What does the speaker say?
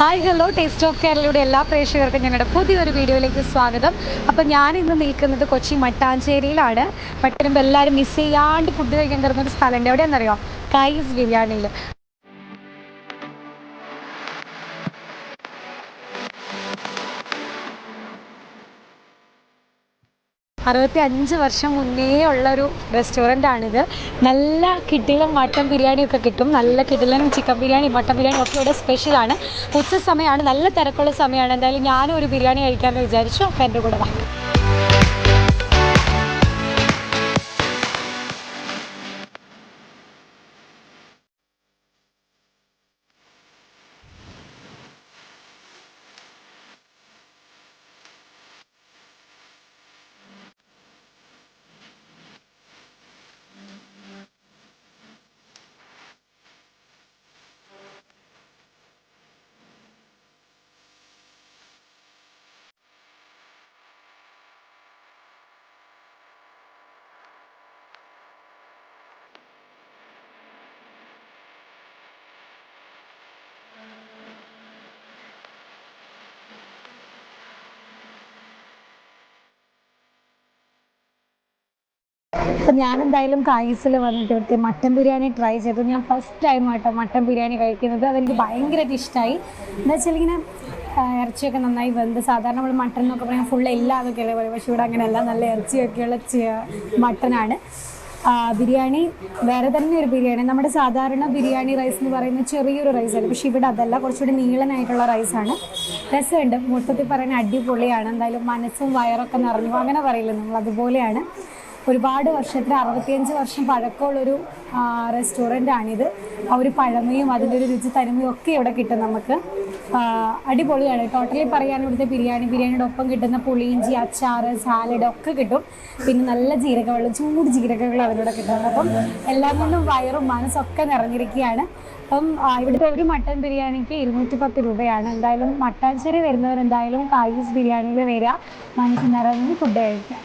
Hi hello taste of കേരളയുടെ എല്ലാ പ്രേക്ഷകർക്കും ഞങ്ങളുടെ പുതിയൊരു വീഡിയോയിലേക്ക് സ്വാഗതം. അപ്പം ഞാൻ ഇന്ന് നിൽക്കുന്നത് കൊച്ചി മട്ടാഞ്ചേരിയിലാണ്. പട്ടരുമ്പോൾ എല്ലാവരും മിസ് ചെയ്യാണ്ട് ഫുഡ് കഴിക്കാൻ തരുന്ന ഒരു സ്ഥലമുണ്ട്. എവിടെയാണെന്നറിയോ? കൈസ് ബിരിയാണിയിൽ അറുപത്തി അഞ്ച് വർഷം മുന്നേ ഉള്ളൊരു റെസ്റ്റോറന്റ് ആണിത് നല്ല കിടിലൻ മട്ടൻ ബിരിയാണി ഒക്കെ കിട്ടും. നല്ല കിടിലൻ ചിക്കൻ ബിരിയാണി മട്ടൻ ബിരിയാണി ഒക്കെ ഇവിടെ സ്പെഷ്യലാണ് ഉച്ച സമയമാണ് നല്ല തിരക്കുള്ള സമയമാണ്. എന്തായാലും ഞാനും ഒരു ബിരിയാണി കഴിക്കാമെന്ന് വിചാരിച്ചു. അപ്പം എന്റെ കൂടെ വാ. അപ്പം ഞാൻ എന്തായാലും കായസിൽ വന്നിട്ട് മട്ടൻ ബിരിയാണി ട്രൈ ചെയ്തു. ഞാൻ ഫസ്റ്റ് ടൈം ആട്ടോ മട്ടൻ ബിരിയാണി കഴിക്കുന്നത്. അതെനിക്ക് ഭയങ്കരമായിട്ട് ഇഷ്ടമായി എന്താ വെച്ചാൽ ഇങ്ങനെ ഇറച്ചിയൊക്കെ നന്നായി വെന്ത് സാധാരണ നമ്മൾ മട്ടൻ എന്നൊക്കെ പറയാൻ ഫുൾ എല്ലാം അതൊക്കെയല്ലേ പറയും പക്ഷേ ഇവിടെ അങ്ങനെയല്ല. നല്ല ഇറച്ചിയൊക്കെയുള്ള മട്ടനാണ്. ബിരിയാണി വേറെ തന്നെ ഒരു ബിരിയാണി. നമ്മുടെ സാധാരണ ബിരിയാണി റൈസ് എന്ന് പറയുന്നത് ചെറിയൊരു റൈസാണ് പക്ഷേ ഇവിടെ അതല്ല. കുറച്ചുകൂടി നീളനായിട്ടുള്ള റൈസാണ് രസമുണ്ട്. മൊത്തത്തിൽ പറയുന്ന അടിപൊളിയാണ്. എന്തായാലും മനസ്സും വയറൊക്കെ നിറഞ്ഞു. അങ്ങനെ പറയില്ല നമ്മൾ അതുപോലെയാണ്. ഒരുപാട് വർഷത്തിൽ അറുപത്തിയഞ്ച് വർഷം പഴക്കമുള്ളൊരു റെസ്റ്റോറന്റ് ആണിത് ആ ഒരു പഴമയും അതിന്റെ ഒരു രുചി തനിമയും ഒക്കെ ഇവിടെ കിട്ടും നമുക്ക്. അടിപൊളിയാണ്. ടോട്ടലി പറയാൻ ഇവിടുത്തെ ബിരിയാണി ബിരിയാണിയുടെ ഒപ്പം കിട്ടുന്ന പുളിയിഞ്ചി അച്ചാർ സാലഡ് ഒക്കെ കിട്ടും. പിന്നെ നല്ല ജീരകവെള്ളം ചൂട് ജീരകവെള്ളം അതിലൂടെ കിട്ടുന്നുണ്ട് അപ്പം എല്ലാം കൊണ്ടും വയറും മനസ്സൊക്കെ നിറഞ്ഞിരിക്കുകയാണ്. അപ്പം ഇവിടുത്തെ ഒരു മട്ടൻ ബിരിയാണിക്ക് ഇരുന്നൂറ്റി പത്ത് രൂപയാണ്. എന്തായാലും മട്ടാഞ്ചേരി വരുന്നവർ എന്തായാലും കായീസ് ബിരിയാണിയിൽ വരിക. മനസ്സ് നിറഞ്ഞ് ഫുഡ് കഴിക്കാം